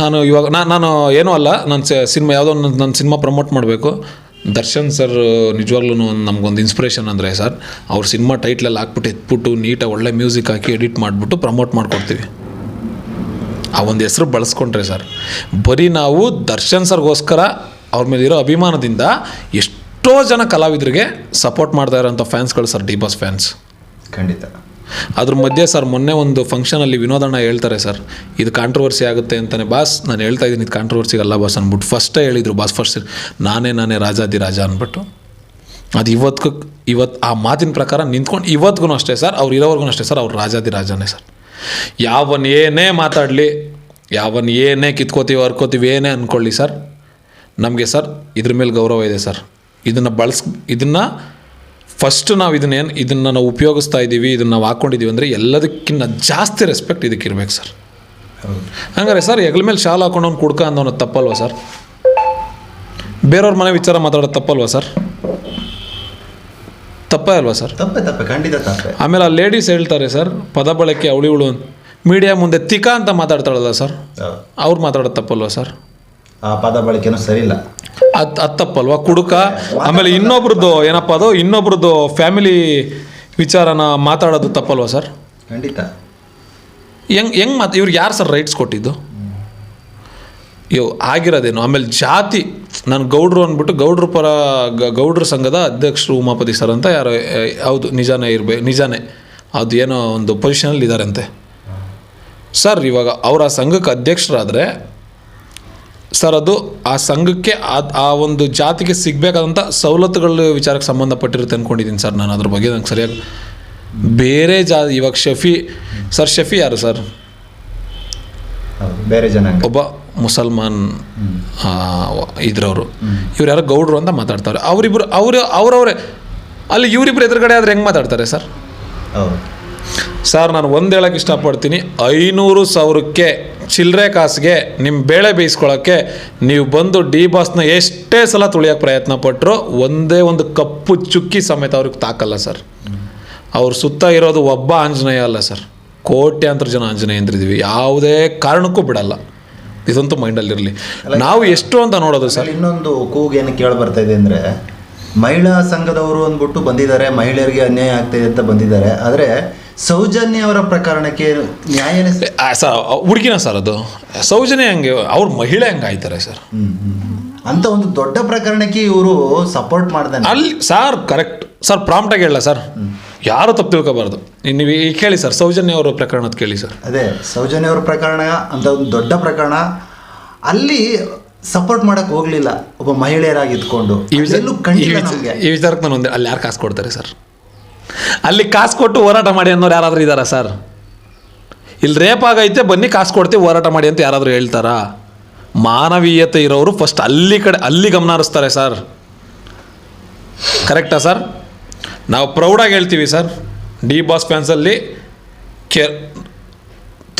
ನಾನು ಇವಾಗ ನಾನು ನಾನು ಏನೂ ಅಲ್ಲ. ನನ್ನ ಸಿನಿಮಾ ಯಾವುದೋ ಒಂದು ನನ್ನ ಸಿನಿಮಾ ಪ್ರಮೋಟ್ ಮಾಡಬೇಕು. ದರ್ಶನ್ ಸರ್ ನಿಜವಾಗ್ಲೂ ನಮಗೊಂದು ಇನ್ಸ್ಪಿರೇಷನ್ ಅಂದರೆ ಸರ್, ಅವ್ರ ಸಿನಿಮಾ ಟೈಟ್ಲಲ್ಲಿ ಹಾಕ್ಬಿಟ್ಟು ಎತ್ಬಿಟ್ಟು ನೀಟಾಗಿ ಒಳ್ಳೆ ಮ್ಯೂಸಿಕ್ ಹಾಕಿ ಎಡಿಟ್ ಮಾಡಿಬಿಟ್ಟು ಪ್ರಮೋಟ್ ಮಾಡ್ಕೊಡ್ತೀವಿ. ಆ ಒಂದು ಹೆಸರು ಬಳಸ್ಕೊಂಡ್ರೆ ಸರ್, ಬರೀ ನಾವು ದರ್ಶನ್ ಸರ್ಗೋಸ್ಕರ ಅವ್ರ ಮೇಲೆ ಇರೋ ಅಭಿಮಾನದಿಂದ ಎಷ್ಟೋ ಜನ ಕಲಾವಿದರಿಗೆ ಸಪೋರ್ಟ್ ಮಾಡ್ತಾ ಇರೋಂಥ ಫ್ಯಾನ್ಸ್ಗಳು ಸರ್ ಡಿ ಬಾಸ್ ಫ್ಯಾನ್ಸ್ ಖಂಡಿತ. ಅದ್ರ ಮಧ್ಯೆ ಸರ್ ಮೊನ್ನೆ ಒಂದು ಫಂಕ್ಷನಲ್ಲಿ ವಿನೋದಣ್ಣ ಹೇಳ್ತಾರೆ ಸರ್, ಇದು ಕಾಂಟ್ರವರ್ಸಿ ಆಗುತ್ತೆ ಅಂತಾನೆ. ಬಾಸ್, ನಾನು ಹೇಳ್ತಾ ಇದ್ದೀನಿ, ಇದು ಕಾಂಟ್ರವರ್ಸಿಗಲ್ಲ ಬಾಸ್, ಅಂದ್ಬಿಟ್ಟು ಫಸ್ಟೇ ಹೇಳಿದರು ಬಾಸ್ ಫಸ್ಟ್ ನಾನೇ ನಾನೇ ರಾಜಾದಿ ರಾಜ, ಅಂದ್ಬಿಟ್ಟು. ಅದು ಇವತ್ತಿಗೂ ಇವತ್ತು ಆ ಮಾತಿನ ಪ್ರಕಾರ ನಿಂತ್ಕೊಂಡು ಇವತ್ತಿಗೂ ಅಷ್ಟೇ ಸರ್, ಅವ್ರು ಇರೋವರೆಗೂ ಅಷ್ಟೇ ಸರ್, ಅವ್ರು ರಾಜಾದಿ ರಾಜನೇ ಸರ್. ಯಾವನ್ ಏನೇ ಮಾತಾಡಲಿ, ಯಾವನ್ ಏನೇ ಕಿತ್ಕೋತೀವಿ, ಹರ್ಕೋತೀವಿ, ಏನೇ ಅಂದ್ಕೊಳ್ಳಿ ಸರ್, ನಮಗೆ ಸರ್ ಇದ್ರ ಮೇಲೆ ಗೌರವ ಇದೆ ಸರ್. ಇದನ್ನು ಬಳಸ್, ಇದನ್ನು ಫಸ್ಟ್ ನಾವು ಇದನ್ನೇನು ಇದನ್ನು ನಾವು ಉಪಯೋಗಿಸ್ತಾ ಇದ್ದೀವಿ ಇದನ್ನು ನಾವು ಹಾಕ್ಕೊಂಡಿದ್ದೀವಿ ಅಂದರೆ ಎಲ್ಲದಕ್ಕಿಂತ ಜಾಸ್ತಿ ರೆಸ್ಪೆಕ್ಟ್ ಇದಕ್ಕೆ ಇರ್ಬೇಕು ಸರ್. ಹಂಗಾರೆ ಸರ್ ಹೆಗಲ ಮೇಲೆ ಶಾಲ್ ಹಾಕೊಂಡವ್ನು ಕುಡ್ಕ ಅನ್ನೋನು ತಪ್ಪಲ್ವಾ ಸರ್? ಬೇರೆಯವ್ರ ಮನೆ ವಿಚಾರ ಮಾತಾಡೋದು ತಪ್ಪಲ್ವಾ ಸರ್? ತಪ್ಪೇ ಅಲ್ವಾ ಸರ್? ತಪ್ಪೆ ತಪ್ಪೆ ಖಂಡಿತ ತಪ್ಪೆ. ಆಮೇಲೆ ಆ ಲೇಡೀಸ್ ಹೇಳ್ತಾರೆ ಸರ್ ಪದ ಬಳಕೆ ಅವಳಿ ಉಳು ಮೀಡಿಯಾ ಮುಂದೆ ತಿಕಾ ಅಂತ ಮಾತಾಡ್ತಾಳಲ್ಲ ಸರ್. ಅವ್ರು ಮಾತಾಡೋದು ತಪ್ಪಲ್ವಾ ಸರ್? ಆ ಪದ ಬಳಕೆನೂ ಸರಿ ಇಲ್ಲ ಅದು ಅದು ತಪ್ಪಲ್ವಾ? ಕುಡುಕ? ಆಮೇಲೆ ಇನ್ನೊಬ್ರದ್ದು ಏನಪ್ಪ ಅದು? ಇನ್ನೊಬ್ರದ್ದು ಫ್ಯಾಮಿಲಿ ವಿಚಾರನ ಮಾತಾಡೋದು ತಪ್ಪಲ್ವಾ ಸರ್? ಖಂಡಿತ. ಹೆಂಗ್ ಹೆಂಗ್ ಮಾತು ಇವ್ರಿಗೆ ಯಾರು ಸರ್ ರೈಟ್ಸ್ ಕೊಟ್ಟಿದ್ದು? ಇವು ಆಗಿರೋದೇನು? ಆಮೇಲೆ ಜಾತಿ ನಾನು ಗೌಡ್ರು ಅಂದ್ಬಿಟ್ಟು ಗೌಡ್ರ ಪರ ಗ- ಗೌಡ್ರ ಸಂಘದ ಅಧ್ಯಕ್ಷರು ಉಮಾಪತಿ ಸರ್ ಅಂತ ಯಾರು ಏ, ಹೌದು ನಿಜಾನೇ ಇರ್ಬೇ ನಿಜಾನೇ. ಅದು ಏನೋ ಒಂದು ಪೊಸಿಷನಲ್ಲಿ ಇದ್ದಾರಂತೆ ಸರ್ ಇವಾಗ ಅವರ ಸಂಘಕ್ಕೆ ಅಧ್ಯಕ್ಷರಾದರೆ ಸರ್ ಅದು ಆ ಸಂಘಕ್ಕೆ ಆ ಆ ಒಂದು ಜಾತಿಗೆ ಸಿಗಬೇಕಾದಂಥ ಸವಲತ್ತುಗಳ ವಿಚಾರಕ್ಕೆ ಸಂಬಂಧಪಟ್ಟಿರುತ್ತೆ ಅಂದ್ಕೊಂಡಿದ್ದೀನಿ ಸರ್ ನಾನು ಅದ್ರ ಬಗ್ಗೆ. ನಂಗೆ ಸರಿಯಾಗಿ ಬೇರೆ ಜಾ ಇವಾಗ ಶಫಿ ಸರ್ ಶಫಿ ಯಾರು ಸರ್? ಬೇರೆ ಜನ ಒಬ್ಬ ಮುಸಲ್ಮಾನ್ ಇದ್ರವರು. ಇವ್ರು ಯಾರೋ ಗೌಡ್ರು ಅಂತ ಮಾತಾಡ್ತಾರೆ. ಅವರಿಬ್ರು ಅವರು ಅವರವರೇ ಅಲ್ಲಿ ಇವರಿಬ್ರು ಎದುರುಗಡೆ ಆದ್ರೆ ಹೆಂಗೆ ಮಾತಾಡ್ತಾರೆ ಸರ್? ಹೌದು. ಸರ್ ನಾನು ಒಂದು ಹೇಳಕ್ಕೆ ಇಷ್ಟಪಡ್ತೀನಿ. ಐನೂರು ಸಾವಿರಕ್ಕೆ ಚಿಲ್ಲರೆ ಕಾಸಿಗೆ ನಿಮ್ಮ ಬೇಳೆ ಬೇಯಿಸ್ಕೊಳ್ಳೋಕ್ಕೆ ನೀವು ಬಂದು ಡಿ ಬಾಸ್ನ ಎಷ್ಟೇ ಸಲ ತುಳಿಯೋಕ್ಕೆ ಪ್ರಯತ್ನ ಪಟ್ಟರು ಒಂದೇ ಒಂದು ಕಪ್ಪು ಚುಕ್ಕಿ ಸಮೇತ ಅವ್ರಿಗೆ ತಾಕಲ್ಲ ಸರ್. ಅವ್ರ ಸುತ್ತ ಇರೋದು ಒಬ್ಬ ಆಂಜನೇಯ ಅಲ್ಲ ಸರ್. ಕೋಟ್ಯಾಂತರ ಜನ ಆಂಜನೇಯ ಆಂಜನೇಯಂದ್ರಿದ್ದೀವಿ ಯಾವುದೇ ಕಾರಣಕ್ಕೂ ಬಿಡಲ್ಲ. ಇದಂತೂ ಮೈಂಡಲ್ಲಿರಲಿ. ನಾವು ಎಷ್ಟು ಅಂತ ನೋಡೋದು ಸರ್. ಇನ್ನೊಂದು ಕೂಗು ಏನು ಕೇಳಿ ಬರ್ತಾ ಇದೆ ಅಂದರೆ ಮಹಿಳಾ ಸಂಘದವರು ಅಂದ್ಬಿಟ್ಟು ಬಂದಿದ್ದಾರೆ ಮಹಿಳೆಯರಿಗೆ ಅನ್ಯಾಯ ಆಗ್ತಿದೆ ಅಂತ ಬಂದಿದ್ದಾರೆ. ಆದರೆ ಸೌಜನ್ಯ ಅವರ ಪ್ರಕರಣಕ್ಕೆ ನ್ಯಾಯ ಸರ್ ಹುಡುಗಿನ ಸರ್ ಅದು. ಸೌಜನ್ಯ ಹಂಗೆ ಅವ್ರ ಮಹಿಳೆ ಹಂಗೆ ಆಯ್ತಾರೆ ಸರ್. ಅಂತ ಒಂದು ದೊಡ್ಡ ಪ್ರಕರಣಕ್ಕೆ ಇವರು ಸಪೋರ್ಟ್ ಮಾಡ್ದಾನೆ. ಅಲ್ಲಿ ಸರ್ ಕರೆಕ್ಟ್ ಸರ್ ಪ್ರಾಂಪ್ಟಾಗಿ ಹೇಳಲ್ಲ ಸರ್. ಯಾರು ತಪ್ಪು ತಿಳ್ಕೋಬಾರ್ದು. ನೀವು ಈಗ ಕೇಳಿ ಸರ್ ಸೌಜನ್ಯ ಅವರ ಪ್ರಕರಣದ ಕೇಳಿ ಸರ್. ಅದೇ ಸೌಜನ್ಯ ಅವರ ಪ್ರಕರಣ ಅಂತ ಒಂದು ದೊಡ್ಡ ಪ್ರಕರಣ. ಅಲ್ಲಿ ಸಪೋರ್ಟ್ ಮಾಡಕ್ ಹೋಗ್ಲಿಲ್ಲ. ಒಬ್ಬ ಮಹಿಳೆಯರಾಗಿ ಇದ್ಕೊಂಡು ಈ ವಿಚಾರಕ್ಕೆ ನಾನು ಒಂದೇ ಅಲ್ಲಿ ಯಾರು ಕಾಸು ಕೊಡ್ತಾರೆ ಸರ್? ಅಲ್ಲಿ ಕಾಸು ಕೊಟ್ಟು ಹೋರಾಟ ಮಾಡಿ ಅನ್ನೋರು ಯಾರಾದರೂ ಇದ್ದಾರಾ ಸರ್? ಇಲ್ಲಿ ರೇಪ್ ಆಗೈತೆ ಬನ್ನಿ ಕಾಸು ಕೊಡ್ತೀವಿ ಹೋರಾಟ ಮಾಡಿ ಅಂತ ಯಾರಾದರೂ ಹೇಳ್ತಾರಾ? ಮಾನವೀಯತೆ ಇರೋರು ಫಸ್ಟ್ ಅಲ್ಲಿ ಕಡೆ ಅಲ್ಲಿ ಗಮನ ಹರಿಸ್ತಾರೆ ಸರ್. ಕರೆಕ್ಟಾ ಸರ್? ನಾವು ಪ್ರೌಡಾಗಿ ಹೇಳ್ತೀವಿ ಸರ್. ಡಿ ಬಾಸ್ ಫ್ಯಾನ್ಸಲ್ಲಿ ಕೆ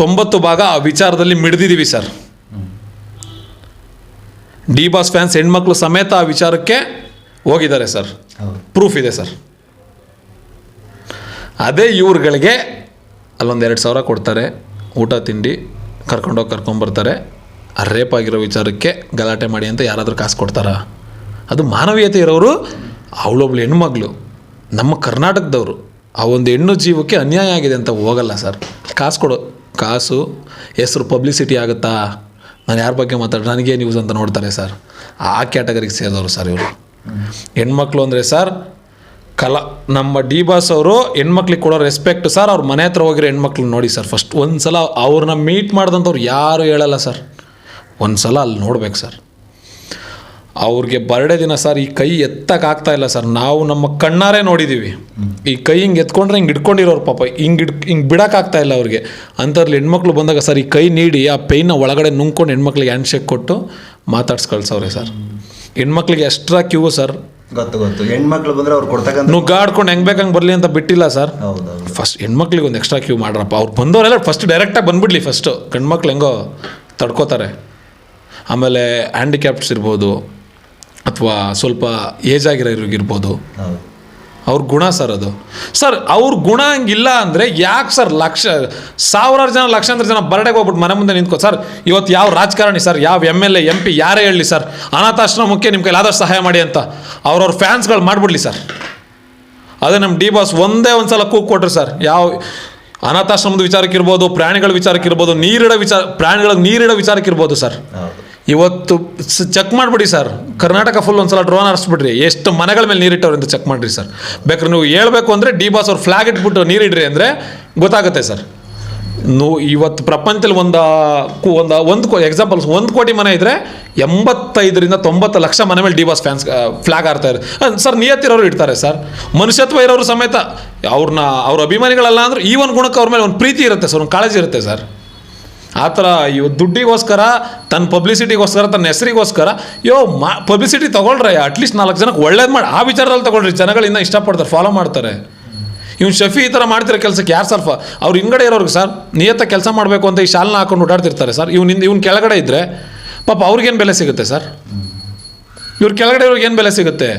ತೊಂಬತ್ತು ಭಾಗ ಆ ವಿಚಾರದಲ್ಲಿ ಮಿಡ್ದಿದ್ದೀವಿ ಸರ್. ಡಿ ಬಾಸ್ ಫ್ಯಾನ್ಸ್ ಹೆಣ್ಮಕ್ಳು ಸಮೇತ ಆ ವಿಚಾರಕ್ಕೆ ಹೋಗಿದ್ದಾರೆ ಸರ್. ಪ್ರೂಫ್ ಇದೆ ಸರ್. ಅದೇ ಇವ್ರುಗಳಿಗೆ ಅಲ್ಲೊಂದು ಎರಡು ಸಾವಿರ ಕೊಡ್ತಾರೆ. ಊಟ ತಿಂಡಿ ಕರ್ಕೊಂಡೋಗಿ ಕರ್ಕೊಂಬರ್ತಾರೆ ಆಗಿರೋ ವಿಚಾರಕ್ಕೆ ಗಲಾಟೆ ಮಾಡಿ ಅಂತ ಯಾರಾದರೂ ಕಾಸು ಕೊಡ್ತಾರಾ? ಅದು ಮಾನವೀಯತೆ ಇರೋರು ಅವಳೊಬ್ಳು ಹೆಣ್ಮಗಳು ನಮ್ಮ ಕರ್ನಾಟಕದವರು ಆ ಒಂದು ಹೆಣ್ಣು ಜೀವಕ್ಕೆ ಅನ್ಯಾಯ ಆಗಿದೆ ಅಂತ ಹೋಗಲ್ಲ ಸರ್. ಕಾಸು ಕೊಡು. ಕಾಸು ಹೆಸರು ಪಬ್ಲಿಸಿಟಿ ಆಗುತ್ತಾ? ನಾನು ಯಾರ ಬಗ್ಗೆ ಮಾತಾಡ ನನಗೆ ನ್ಯೂಸ್ ಅಂತ ನೋಡ್ತಾರೆ ಸರ್. ಆ ಕ್ಯಾಟಗರಿಗೆ ಸೇರಿದವರು ಸರ್ ಇವರು. ಹೆಣ್ಮಕ್ಳು ಅಂದರೆ ಸರ್ ಕಲಾ. ನಮ್ಮ ಡಿ ಬಾಸ್ ಅವರು ಹೆಣ್ಮಕ್ಳಿಗೆ ಕೊಡೋ ರೆಸ್ಪೆಕ್ಟ್ ಸರ್ ಅವ್ರ ಮನೆ ಹತ್ರ ಹೋಗಿರೋ ಹೆಣ್ಮಕ್ಳು ನೋಡಿ ಸರ್ ಫಸ್ಟ್ ಒಂದು ಸಲ ಅವ್ರನ್ನ ಮೀಟ್ ಮಾಡ್ದಂಥವ್ರು ಯಾರು ಹೇಳಲ್ಲ ಸರ್ ಒಂದು ಸಲ ಅಲ್ಲಿ ನೋಡ್ಬೇಕು ಸರ್ ಅವ್ರಿಗೆ ಬರ್ಡೇ ದಿನ ಸರ್ ಈ ಕೈ ಎತ್ತಕ್ಕಾಗ್ತಾ ಇಲ್ಲ ಸರ್ ನಾವು ನಮ್ಮ ಕಣ್ಣಾರೆ ನೋಡಿದ್ದೀವಿ ಈ ಕೈ ಹಿಂಗೆ ಎತ್ಕೊಂಡ್ರೆ ಹಿಂಗೆ ಹಿಡ್ಕೊಂಡಿರೋರು ಪಾಪ. ಹಿಂಗೆ ಇಡ್ ಹಿಂಗೆ ಬಿಡೋಕ್ಕಾಗ್ತಾ ಇಲ್ಲ ಅವ್ರಿಗೆ. ಅಂಥದ್ರಲ್ಲಿ ಹೆಣ್ಮಕ್ಳು ಬಂದಾಗ ಸರ್ ಈ ಕೈ ನೀಡಿ, ಆ ಪೈನ ಒಳಗಡೆ ನುಂಗ್ಕೊಂಡು ಹೆಣ್ಮಕ್ಳಿಗೆ ಹ್ಯಾಂಡ್ ಶೇಕ್ ಕೊಟ್ಟು ಮಾತಾಡ್ಸ್ಕೊಳ್ಸವ್ರೆ ಸರ್ ಹೆಣ್ಮಕ್ಳಿಗೆ ಎಕ್ಸ್ಟ್ರಾ ಕ್ಯೂ ಸರ್ ಗೊತ್ತು ಗೊತ್ತು. ಹೆಣ್ಮಕ್ಳು ಬಂದ್ರೆ ಅವ್ರು ಕೊಡ್ತಕ್ಕಂಥ ನುಗ್ಗಾಡ್ಕೊಂಡು ಹೆಂಗೆ ಬೇಕಂಗೆ ಬರಲಿ ಅಂತ ಬಿಟ್ಟಿಲ್ಲ ಸರ್. ಹೌದೌದು ಫಸ್ಟ್ ಹೆಣ್ಮಕ್ಳಿಗೆ ಒಂದು ಎಕ್ಸ್ಟ್ರಾ ಕ್ಯೂ ಮಾಡ್ರಪ್ಪ. ಅವ್ರು ಬಂದವರೆಲ್ಲ ಫಸ್ಟ್ ಡೈರೆಕ್ಟಾಗಿ ಬಂದ್ಬಿಡ್ಲಿ ಫಸ್ಟು ಗಂಡ್ಮಕ್ಳು ಹೆಂಗೋ ತಡ್ಕೋತಾರೆ. ಆಮೇಲೆ ಹ್ಯಾಂಡಿಕ್ಯಾಪ್ಟ್ಸ್ ಇರ್ಬೋದು ಅಥವಾ ಸ್ವಲ್ಪ ಏಜ್ ಆಗಿರೋರಿಗಿರ್ಬೋದು ಹೌದು. ಅವ್ರ ಗುಣ ಸರ್ ಅದು. ಸರ್, ಅವ್ರ ಗುಣ ಹಂಗಿಲ್ಲ ಅಂದರೆ ಯಾಕೆ ಸರ್ ಲಕ್ಷ, ಸಾವಿರಾರು ಜನ, ಲಕ್ಷಾಂತರ ಜನ ಬರ್ಡೆಗೆ ಹೋಗ್ಬಿಟ್ಟು ಮನೆ ಮುಂದೆ ನಿಂತ್ಕೋ ಸರ್ ಇವತ್ತು ಯಾವ ರಾಜಕಾರಣಿ ಸರ್, ಯಾವ M L A, M P, ಯಾರೇ ಹೇಳಿ ಸರ್ ಅನಾಥಾಶ್ರಮಕ್ಕೆ ನಿಮ್ಮ ಕೈಲಿ ಆದಷ್ಟು ಸಹಾಯ ಮಾಡಿ ಅಂತ ಅವ್ರವ್ರ ಫ್ಯಾನ್ಸ್ಗಳು ಮಾಡಿಬಿಡ್ಲಿ ಸರ್. ಅದೇ ನಮ್ಮ ಡಿ ಬಾಸ್ ಒಂದೇ ಒಂದು ಸಲ ಕೂಗ್ ಕೊಟ್ರಿ ಸರ್, ಯಾವ ಅನಾಥಾಶ್ರಮದ ವಿಚಾರಕ್ಕಿರ್ಬೋದು ಪ್ರಾಣಿಗಳ ವಿಚಾರಕ್ಕಿರ್ಬೋದು ನೀರಿಡೋ ವಿಚಾರ ಪ್ರಾಣಿಗಳಿಗೆ ನೀರಿಡೋ ವಿಚಾರಕ್ಕಿರ್ಬೋದು ಸರ್. ಇವತ್ತು ಚೆಕ್ ಮಾಡಿಬಿಡಿ ಸರ್ ಕರ್ನಾಟಕ ಫುಲ್ ಒಂದ್ಸಲ ಡ್ರೋನ್ ಹಾರಿಸ್ಬಿಡ್ರಿ. ಎಷ್ಟು ಮನೆಗಳ ಮೇಲೆ ನೀರಿಟ್ಟವ್ರು ಅಂತ ಚೆಕ್ ಮಾಡಿರಿ ಸರ್ ಬೇಕಾದ್ರೆ ನೀವು ಹೇಳಬೇಕು ಅಂದರೆ ಡಿ ಬಾಸ್ ಅವ್ರು ಫ್ಲಾಗ್ ಇಟ್ಬಿಟ್ಟು ನೀರಿಡ್ರಿ ಅಂದರೆ ಗೊತ್ತಾಗುತ್ತೆ ಸರ್ ನೂ, ಇವತ್ತು ಪ್ರಪಂಚದಲ್ಲಿ ಒಂದು ಒಂದು ಒಂದು ಕೋ ಎಕ್ಸಾಂಪಲ್ಸ್ ಒಂದು ಕೋಟಿ ಮನೆ ಇದ್ದರೆ ಎಂಬತ್ತೈದರಿಂದ ತೊಂಬತ್ತು ಲಕ್ಷ ಮನೆ ಮೇಲೆ ಡಿ ಬಾಸ್ ಫ್ಯಾನ್ಸ್ ಫ್ಲಾಗ್ ಆಡ್ತಾ ಇದ್ದಾರೆ ಸರ್ ನಿಯತ್ತಿರೋರು ಇಡ್ತಾರೆ ಸರ್ ಮನುಷ್ಯತ್ವ ಇರೋರು ಸಮೇತ ಅವ್ರನ್ನ ಅವ್ರ ಅಭಿಮಾನಿಗಳಲ್ಲ ಅಂದ್ರೆ ಈ ಒಂದು ಗುಣಕ್ಕೆ ಅವ್ರ ಮೇಲೆ ಒಂದು ಪ್ರೀತಿ ಇರುತ್ತೆ ಸರ್ ಒಂದು ಕಾಳಜಿ ಇರುತ್ತೆ ಸರ್ ಆ ಥರ ಇವ್ ದುಡ್ಡಿಗೋಸ್ಕರ ತನ್ನ ಪಬ್ಲಿಸಿಟಿಗೋಸ್ಕರ ತನ್ನ ಹೆಸರಿಗೋಸ್ಕರ, ಯೋ ಮಾ ಪಬ್ಲಿಸಿಟಿ ತೊಗೊಳ್ರೆ ಅಟ್ಲೀಸ್ಟ್ ನಾಲ್ಕು ಜನಕ್ಕೆ ಒಳ್ಳೇದು ಮಾಡಿ, ಆ ವಿಚಾರದಲ್ಲಿ ತೊಗೊಳ್ರಿ, ಜನಗಳು ಇನ್ನೂ ಇಷ್ಟಪಡ್ತಾರೆ ಫಾಲೋ ಮಾಡ್ತಾರೆ. ಇವ್ನು ಶಫಿ ಈ ಥರ ಮಾಡ್ತಿರೋ ಕೆಲಸಕ್ಕೆ ಯಾರು ಸರ್ ಅವ್ರು ಹಿಂಗಡೆ ಇರೋರಿಗೆ ಸರ್ ನಿಯತ್ತ ಕೆಲಸ ಮಾಡಬೇಕು ಅಂತ ಈ ಶಾಲನ್ನ ಹಾಕೊಂಡು ಓಡಾಡ್ತಿರ್ತಾರೆ ಸರ್ ಇವ್ನಿಂದ ಇವ್ನ ಕೆಳಗಡೆ ಇದ್ದರೆ ಪಾಪ ಅವ್ರಿಗೇನು ಬೆಲೆ ಸಿಗುತ್ತೆ ಸರ್ ಇವ್ರ ಕೆಳಗಡೆ ಇವ್ರಿಗೆ ಏನು ಬೆಲೆ ಸಿಗುತ್ತೆ?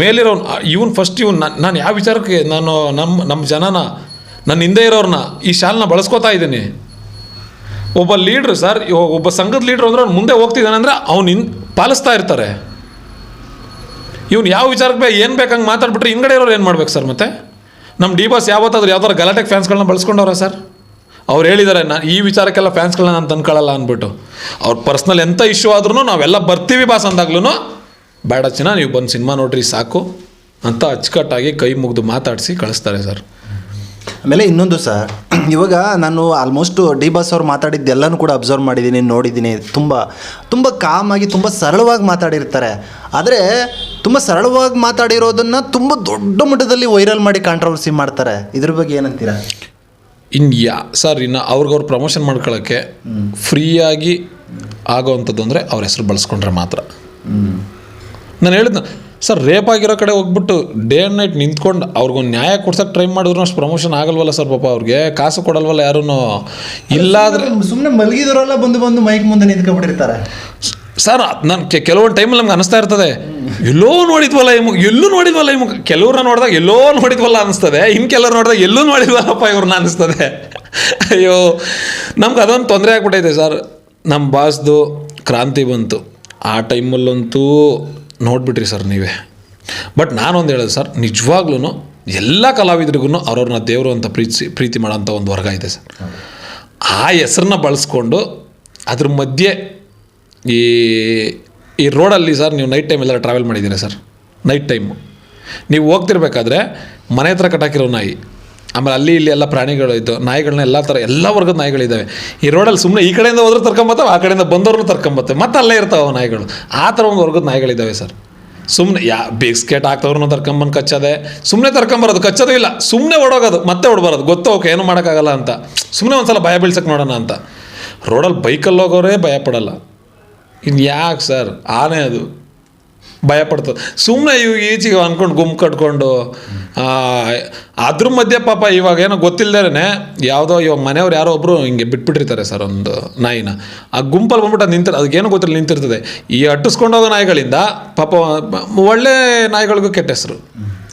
ಮೇಲಿರೋ ಇವನು ಫಸ್ಟ್ ಇವ್ನು ನಾನು ಯಾವ ವಿಚಾರಕ್ಕೆ, ನಾನು ನಮ್ಮ ನಮ್ಮ ಜನನ ನನ್ನ ಹಿಂದೆ ಇರೋರನ್ನ ಈ ಶಾಲನ್ನ ಬಳಸ್ಕೋತಾ ಇದ್ದೀನಿ. ಒಬ್ಬ ಲೀಡ್ರ್ ಸರ್ ಒಬ್ಬ ಸಂಘದ ಲೀಡ್ರ್ ಅಂದ್ರೆ ಅವ್ನು ಮುಂದೆ ಹೋಗ್ತಿದ್ದಾನೆ ಅಂದರೆ ಅವ್ನು ಇನ್, ಪಾಲಿಸ್ತಾ ಇರ್ತಾರೆ. ಇವ್ನು ಯಾವ ವಿಚಾರಕ್ಕೆ ಬೇ, ಏನು ಬೇಕಂಗೆ ಮಾತಾಡ್ಬಿಟ್ರೆ ಹಿಂಗಡೆ ಇರೋರು ಏನು ಮಾಡ್ಬೇಕು ಸರ್ ಮತ್ತೆ? ನಮ್ಮ ಡಿ ಬಾಸ್ ಯಾವತ್ತಾದ್ರೂ ಯಾವ್ದಾರು ಗಲಾಟೆ ಫ್ಯಾನ್ಸ್ಗಳನ್ನ ಬಳಸ್ಕೊಂಡವ್ರ ಸರ್ ಅವ್ರು ಹೇಳಿದ್ದಾರೆ ನಾನು ಈ ವಿಚಾರಕ್ಕೆಲ್ಲ ಫ್ಯಾನ್ಸ್ಗಳನ್ನ ನಾನು ತಂದ್ಕೊಳ್ಳಲ್ಲ ಅಂದ್ಬಿಟ್ಟು. ಅವ್ರ ಪರ್ಸ್ನಲ್ ಎಂಥ ಇಶ್ಯೂ ಆದ್ರೂ ನಾವೆಲ್ಲ ಬರ್ತೀವಿ ಬಾಸ್ ಅಂದಾಗ್ಲೂ ಬೇಡ ಚಿನ್ನ, ನೀವು ಬಂದು ಸಿನಿಮಾ ನೋಡ್ರಿ, ಸಾಕು. ಅಂತ ಅಚ್ಚುಕಟ್ಟಾಗಿ ಕೈ ಮುಗಿದು ಮಾತಾಡಿಸಿ ಕಳಿಸ್ತಾರೆ ಸರ್ ಆಮೇಲೆ ಇನ್ನೊಂದು ಸರ್ ಇವಾಗ ನಾನು ಆಲ್ಮೋಸ್ಟ್ ಡಿ ಬಾಸ್ ಅವ್ರು ಮಾತಾಡಿದ್ದೆಲ್ಲನೂ ಕೂಡ ಅಬ್ಸರ್ವ್ ಮಾಡಿದ್ದೀನಿ ನೋಡಿದ್ದೀನಿ ತುಂಬ ತುಂಬ ಕಾಮಾಗಿ ತುಂಬ ಸರಳವಾಗಿ ಮಾತಾಡಿರ್ತಾರೆ. ಆದರೆ ತುಂಬ ಸರಳವಾಗಿ ಮಾತಾಡಿರೋದನ್ನು ತುಂಬ ದೊಡ್ಡ ಮಟ್ಟದಲ್ಲಿ ವೈರಲ್ ಮಾಡಿ ಕಾಂಟ್ರವರ್ಸಿ ಮಾಡ್ತಾರೆ. ಇದ್ರ ಬಗ್ಗೆ ಏನಂತೀರಾ? ಇನ್ನು ಯಾ ಸರ್ ಇನ್ನು ಅವ್ರಿಗವ್ರು ಪ್ರಮೋಷನ್ ಮಾಡ್ಕೊಳ್ಳೋಕ್ಕೆ ಫ್ರೀಯಾಗಿ ಆಗೋವಂಥದ್ದು ಅಂದರೆ ಅವ್ರ ಹೆಸರು ಬಳಸ್ಕೊಂಡ್ರೆ ಮಾತ್ರ. ನಾನು ಹೇಳಿದ್ನ ಸರ್ ರೇಪ್ ಆಗಿರೋ ಕಡೆ ಹೋಗ್ಬಿಟ್ಟು ಡೇ ಆ್ಯಂಡ್ ನೈಟ್ ನಿಂತ್ಕೊಂಡು ಅವ್ರಿಗೊಂದು ನ್ಯಾಯ ಕೊಡ್ಸಕ್ಕೆ ಟ್ರೈ ಮಾಡಿದ್ರು ಅಷ್ಟು ಪ್ರಮೋಷನ್ ಆಗಲ್ವಲ್ಲ ಸರ್ ಪಾಪ ಅವ್ರಿಗೆ? ಕಾಸು ಕೊಡಲ್ವಲ್ಲ ಯಾರೂ ಇಲ್ಲಾದ್ರೆ ಸುಮ್ಮನೆ ಮಲಗಿದವರೆಲ್ಲ ಬಂದು ಬಂದು ಮೈಕ್ ಮುಂದೆ ನಿಂತ್ಕೊಂಡ್ಬಿಟ್ಟಿರ್ತಾರೆ. ಸರ್ ನಾನು ಕೆಲವೊಂದು ಟೈಮಲ್ಲಿ ನಮ್ಗೆ ಅನಿಸ್ತಾ ಇರ್ತದೆ. ಎಲ್ಲೋ ನೋಡಿದ್ವಲ್ಲ ಈ ಮುಖ ಎಲ್ಲೂ ನೋಡಿದ್ವಲ್ಲ ಈ ಮುಖ ಕೆಲವ್ರನ್ನ ನೋಡಿದಾಗ ಎಲ್ಲೋ ನೋಡಿದ್ವಲ್ಲ ಅನಿಸ್ತದೆ. ಇನ್ನು ಕೆಲವ್ರು ನೋಡಿದಾಗ ಎಲ್ಲೂ ನೋಡಿದ್ವಲ್ಲಪ್ಪ ಇವ್ರನ್ನ ಅನಿಸ್ತದೆ. ಅಯ್ಯೋ ನಮ್ಗೆ ಅದೊಂದು ತೊಂದರೆ ಆಗ್ಬಿಟ್ಟೈತೆ ಸರ್. ನಮ್ಮ ಬಾಸ್ದು ಕ್ರಾಂತಿ ಬಂತು. ಆ ಟೈಮಲ್ಲಂತೂ ನೋಡ್ಬಿಟ್ರಿ ಸರ್ ನೀವೇ. ಬಟ್ ನಾನೊಂದು ಹೇಳೋದು ಸರ್ ನಿಜವಾಗ್ಲೂ ಎಲ್ಲ ಕಲಾವಿದರಿಗೂ ಅವ್ರವ್ರನ್ನ ದೇವರು ಅಂತ ಪ್ರೀತಿಸಿ, ಪ್ರೀತಿ ಮಾಡೋಂಥ ಒಂದು ವರ್ಗ ಇದೆ ಸರ್. ಆ ಹೆಸ್ರನ್ನ ಬಳಸ್ಕೊಂಡು ಅದ್ರ ಮಧ್ಯೆ ಈ ಈ ರೋಡಲ್ಲಿ ಸರ್ ನೀವು ನೈಟ್ ಟೈಮ್ ಎಲ್ಲ ಟ್ರಾವೆಲ್ ಮಾಡಿದ್ದೀರಾ ಸರ್? ನೈಟ್ ಟೈಮು ನೀವು ಹೋಗ್ತಿರ್ಬೇಕಾದ್ರೆ ಮನೆ ಹತ್ರ ಕಟ್ಟಾಕಿರೋ ನಾಯಿ ಆಮೇಲೆ ಅಲ್ಲಿ ಇಲ್ಲಿ ಎಲ್ಲ ಪ್ರಾಣಿಗಳು ಇದ್ದು, ನಾಯಿಗಳನ್ನ ಎಲ್ಲ ಥರ ಎಲ್ಲ ವರ್ಗದ ನಾಯಿಗಳಿದ್ದಾವೆ. ಈ ರೋಡಲ್ಲಿ ಸುಮ್ಮನೆ ಈ ಕಡೆಯಿಂದ ಹೋದ್ರೆ ತರ್ಕೊಂಬತ್ತವೆ ಆ ಕಡೆಯಿಂದ ಬಂದವ್ರನ್ನೂ ತರ್ಕೊಂಬತ್ತೆ ಮತ್ತೆ ಅಲ್ಲೇ ಇರ್ತಾವೆ ನಾಯಿಗಳು. ಆ ಥರ ಒಂದು ವರ್ಗದ ನಾಯಿಗಳಿದ್ದಾವೆ ಸರ್. ಸುಮ್ಮನೆ ಯಾ ಬಿಸ್ಕೆಟ್ ಹಾಕ್ತವ್ರನ್ನ ತರ್ಕೊಂಬಂದು ಕಚ್ಚದೆ. ಸುಮ್ಮನೆ ತರ್ಕೊಂಬರೋದು ಕಚ್ಚೋದು ಇಲ್ಲ. ಸುಮ್ಮನೆ ಓಡೋಗೋದು, ಮತ್ತೆ ಓಡ್ಬರೋದು. ಗೊತ್ತು, ಓಕೆ, ಏನು ಮಾಡೋಕ್ಕಾಗಲ್ಲ ಅಂತ. ಸುಮ್ಮನೆ ಒಂದ್ಸಲ ಭಯ ಬೀಳ್ಸಕ್ಕೆ ನೋಡೋಣ ಅಂತ. ರೋಡಲ್ಲಿ ಬೈಕಲ್ಲಿ ಹೋಗೋರೇ ಭಯ ಪಡಲ್ಲ. ಇನ್ನು ಯಾಕೆ ಸರ್? ಆನೆ ಅದು. ಭಯ ಪಡ್ತದೆ ಸುಮ್ಮನೆ ಇವಾಗ ಈಚೆಗೆ ಅಂದ್ಕೊಂಡು ಗುಂಪು ಕಟ್ಕೊಂಡು ಅದ್ರ ಮಧ್ಯೆ ಪಾಪ ಇವಾಗ ಏನೋ ಗೊತ್ತಿಲ್ಲದೇ ಯಾವುದೋ ಇವಾಗ ಮನೆಯವ್ರು ಯಾರೋ ಒಬ್ಬರು ಹಿಂಗೆ ಬಿಟ್ಬಿಟ್ಟಿರ್ತಾರೆ ಸರ್ ಒಂದು ನಾಯಿನ. ಆ ಗುಂಪಲ್ಲಿ ಬಂದ್ಬಿಟ್ಟು ನಿಂತಿರ್ ಅದಕ್ಕೇನೋ ಗೊತ್ತಿಲ್ಲ ನಿಂತಿರ್ತದೆ. ಈ ಅಟ್ಟಿಸ್ಕೊಂಡೋಗೋ ನಾಯಿಗಳಿಂದ ಪಾಪ ಒಳ್ಳೆ ನಾಯಿಗಳಿಗೂ ಕೆಟ್ಟ ಹೆಸರು.